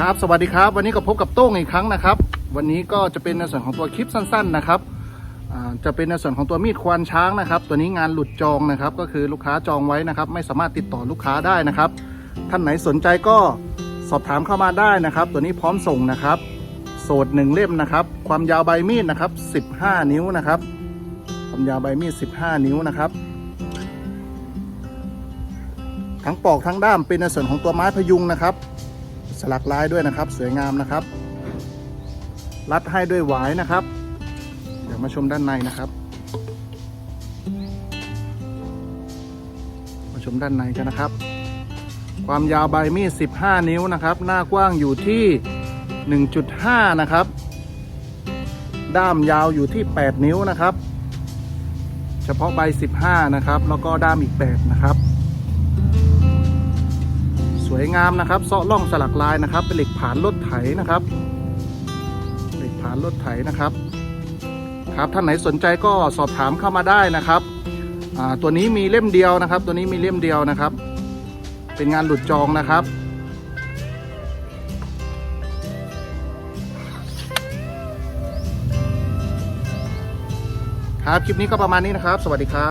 ครับสวัสดีครับ วันนี้ก็พบกับโต้งอีกครั้งนะครับ วันนี้ก็จะเป็นในส่วนของตัวคลิปสั้นๆนะครับจะเป็นในส่วนของตัวมีดควานช้างนะครับ ตัวนี้งานหลุดจองนะครับ ก็คือลูกค้าจองไว้นะครับ ไม่สามารถติดต่อลูกค้าได้นะครับ ท่านไหนสนใจก็สอบถามเข้ามาได้นะครับ ตัวนี้พร้อมส่งนะครับ โสดหนึ่งเล่มนะครับ ความยาวใบมีดนะครับ15 นิ้วนะครับ ความยาวใบมีด 15 นิ้วนะครับทั้งปอกทั้งด้ามเป็นในส่วนของตัวไม้พยุงนะครับ สลักลายด้วยนะครับ สวยงามนะครับ รัดให้ด้วยหวายนะครับ เดี๋ยวมาชมด้านในนะครับ มาชมด้านในกันนะครับ ความยาวใบมีด 15 นิ้วนะครับ หน้ากว้างอยู่ที่ 1.5 นะครับ ด้ามยาวอยู่ที่ 8 นิ้วนะครับ เฉพาะใบ 15 นะครับ แล้วก็ด้ามอีก 8 นะครับ สวยงามนะครับเซาะล่องสลักลายนะครับ เป็นเหล็กผานรถไถนะครับ เหล็กผานรถไถนะครับครับท่านไหนสนใจก็สอบถามเข้ามาได้นะครับตัวนี้มีเล่มเดียวนะครับ ตัวนี้มีเล่มเดียวนะครับ เป็นงานหลุดจองนะครับครับคลิปนี้ก็ประมาณนี้นะครับ สวัสดีครับ